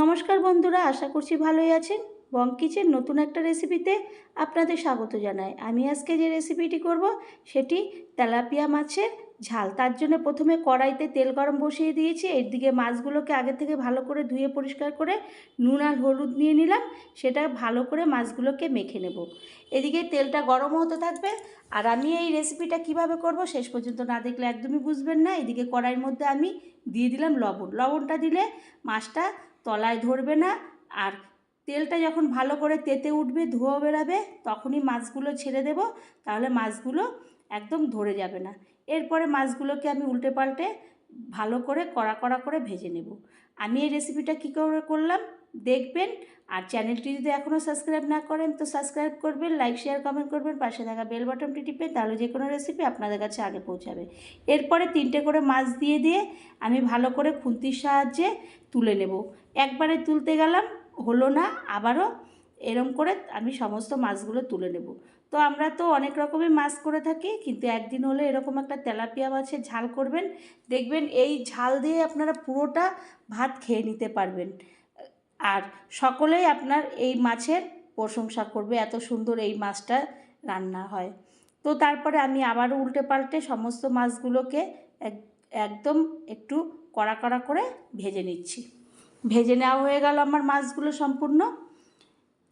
নমস্কার বন্ধুরা, আশা করছি ভালোই আছেন। বং কিচেন নতুন একটা রেসিপিতে আপনাদের স্বাগত জানাই। আমি আজকে যে রেসিপিটি করব, সেটি তেলাপিয়া মাছের ঝাল। তার জন্য প্রথমে কড়াইতে তেল গরম বসিয়ে দিয়েছি। এদিকে মাছগুলোকে আগে থেকে ভালো করে ধুয়ে পরিষ্কার করে নুন আর হলুদ নিয়ে নিলাম। সেটা ভালো করে মাছগুলোকে মেখে নেব। এদিকে তেলটা গরম হতে থাকবে। আর আমি এই রেসিপিটা কীভাবে করব, শেষ পর্যন্ত না দেখলে একদমই বুঝবেন না। এদিকে কড়াইয়ের মধ্যে আমি দিয়ে দিলাম লবণ। লবণটা দিলে মাছটা তলায় ধরবে না। আর তেলটা যখন ভালো করে তেতে উঠবে ধোয়া বেরাবে, তখনই মাছগুলো ছেড়ে দেব। তাহলে মাছগুলো একদম ধরে যাবে না। এরপরে মাছগুলোকে আমি উল্টে পাল্টে ভালো করে কড়া কড়া করে ভেজে নেব। আমি এই রেসিপিটা কী করে করলাম? দেখবেন। আর চ্যানেলটি যদি এখনও সাবস্ক্রাইব না করেন, তো সাবস্ক্রাইব করবেন, লাইক, শেয়ার, কমেন্ট করবেন, পাশে থাকা বেল বাটনটি টিপে তাহলে যে কোনো রেসিপি আপনাদের কাছে আগে পৌঁছাবে। এরপরে তিনটে করে মাছ দিয়ে দিয়ে আমি ভালো করে খুন্তির সাহায্যে তুলে নেব। একবারে তুলতে গেলাম, হলো না, আবারও এরম করে আমি সমস্ত মাছগুলো তুলে নেব। তো আমরা তো অনেক রকমের মাছ করে থাকি, কিন্তু একদিন হলে এরকম একটা তেলাপিয়া মাছের ঝাল করবেন, দেখবেন এই ঝাল দিয়ে আপনারা পুরোটা ভাত খেয়ে নিতে পারবেন। আর সকলেই আপনার এই মাছের প্রশংসা করবে, এত সুন্দর এই মাছটা রান্না হয়। তো তারপরে আমি আবারও উল্টে পাল্টে সমস্ত মাছগুলোকে এক, একদম একটু কড়া কড়া করে ভেজে নিচ্ছি। ভেজে নেওয়া হয়ে গেল আমার মাছগুলো সম্পূর্ণ।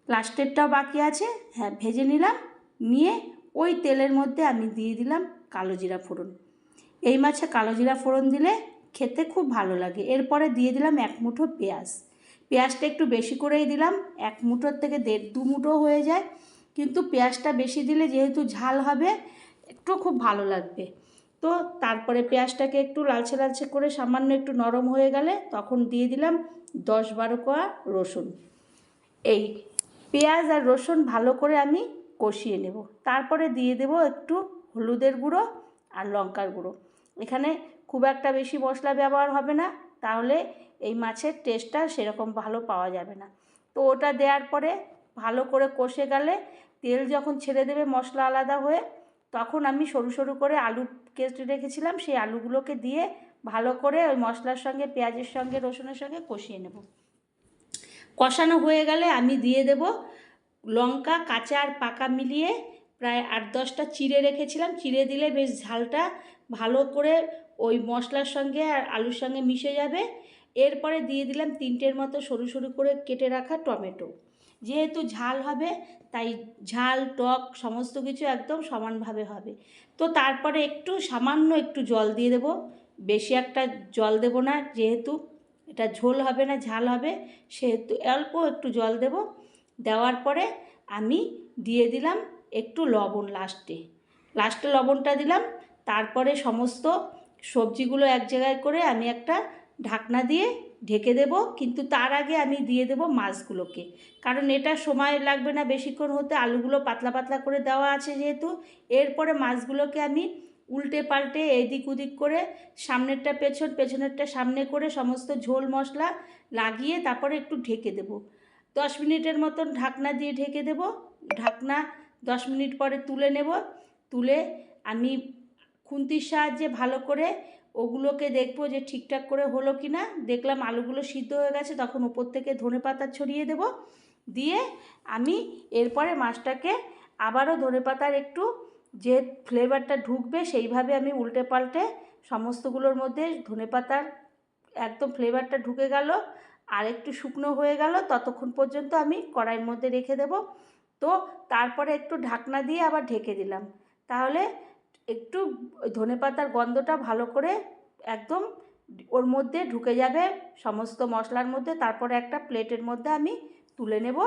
লাস্টেরটাও বাকি আছে। হ্যাঁ ভেজে নিলাম। নিয়ে ওই তেলের মধ্যে আমি দিয়ে দিলাম কালো জিরা ফোড়ন। এই মাছে কালো জিরা ফোড়ন দিলে খেতে খুব ভালো লাগে। এরপরে দিয়ে দিলাম এক মুঠো পেঁয়াজ। পেঁয়াজটা একটু বেশি করেই দিলাম। এক মুঠোর থেকে দেড় দু মুঠো হয়ে যায়। কিন্তু পেঁয়াজটা বেশি দিলে যেহেতু ঝাল হবে, একটু খুব ভালো লাগবে। তো তারপরে পেঁয়াজটাকে একটু লালচে লালচে করে সামান্য একটু নরম হয়ে গেলে তখন দিয়ে দিলাম দশ বারো কোয়া রসুন। এই পেঁয়াজ আর রসুন ভালো করে আমি কষিয়ে নেব। তারপরে দিয়ে দেব একটু হলুদের গুঁড়ো আর লঙ্কার গুঁড়ো। এখানে খুব একটা বেশি মশলা ব্যবহার হবে না। তাহলে এই মাছের টেস্টটা সেরকম ভালো পাওয়া যাবে না। তো ওটা দেওয়ার পরে ভালো করে কষে গেলে তেল যখন ছেড়ে দেবে মশলা আলাদা হয়ে, তখন আমি সরু সরু করে আলু কেটে রেখেছিলাম, সেই আলুগুলোকে দিয়ে ভালো করে ওই মশলার সঙ্গে, পেঁয়াজের সঙ্গে, রসুনের সঙ্গে কষিয়ে নেব। কষানো হয়ে গেলে আমি দিয়ে দেব লঙ্কা, কাঁচা আর পাকা মিলিয়ে প্রায় আট দশটা চিড়ে রেখেছিলাম। চিড়ে দিলে বেশ ঝালটা ভালো করে ওই মশলার সঙ্গে আর আলুর সঙ্গে মিশে যাবে। এরপরে দিয়ে দিলাম তিনটের মতো সরু সরু করে কেটে রাখা টমেটো। যেহেতু ঝাল হবে, তাই ঝাল, টক সমস্ত কিছু একদম সমানভাবে হবে। তো তারপরে একটু সামান্য একটু জল দিয়ে দেব। বেশি একটা জল দেব না, যেহেতু এটা ঝোল হবে না, ঝাল হবে, সেহেতু অল্প একটু জল দেব। দেওয়ার পরে আমি দিয়ে দিলাম একটু লবণ লাস্টে। লাস্টে লবণটা দিলাম, তারপরে সমস্ত সবজিগুলো এক জায়গায় করে আমি একটা ঢাকনা দিয়ে ঢেকে দেব, কিন্তু তার আগে আমি দিয়ে দেব মাছগুলোকে। কারণ এটা সময় লাগবে না বেশিক্ষণ হতে, আলুগুলো পাতলা পাতলা করে দেওয়া আছে যেহেতু। এরপরে মাছগুলোকে আমি উল্টে পাল্টে এদিক ওদিক করে সামনেরটা পেছন, পেছনেরটা সামনে করে সমস্ত ঝোল মশলা লাগিয়ে তারপরে একটু ঢেকে দেব। দশ মিনিটের মতন ঢাকনা দিয়ে ঢেকে দেব। ঢাকনা দশ মিনিট পরে তুলে নেব। তুলে আমি খুন্তির সাহায্যে ভালো করে ওগুলোকে দেখব যে ঠিকঠাক করে হলো কি না দেখলাম আলুগুলো সিদ্ধ হয়ে গেছে, তখন উপর থেকে ধনে পাতা ছড়িয়ে দেব। দিয়ে আমি এরপরে মাছটাকে আবারও ধনে পাতার একটু যে ফ্লেভারটা ঢুকবে সেইভাবে আমি উল্টে পাল্টে সমস্তগুলোর মধ্যে ধনে পাতার একদম ফ্লেভারটা ঢুকে গেল, আর একটু শুকনো হয়ে গেল, ততক্ষণ পর্যন্ত আমি কড়াইয়ের মধ্যে রেখে দেব। তো তারপরে একটু ঢাকনা দিয়ে আবার ঢেকে দিলাম। তাহলে একটু ধনে পাতার গন্ধটা ভালো করে একদম ওর মধ্যে ঢুকে যাবে সমস্ত মশলার মধ্যে, তারপরে একটা প্লেটের মধ্যে আমি তুলে নেব।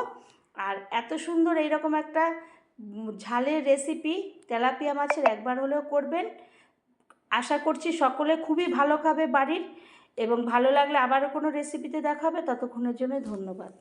আর এত সুন্দর এইরকম একটা ঝালের রেসিপি তেলাপিয়া মাছের একবার হলেও করবেন। আশা করছি সকলে খুবই ভালো খাবে বাড়ির এবং ভালো লাগলে আবারও কোনো রেসিপিতে দেখা হবে। ততক্ষণের জন্য ধন্যবাদ।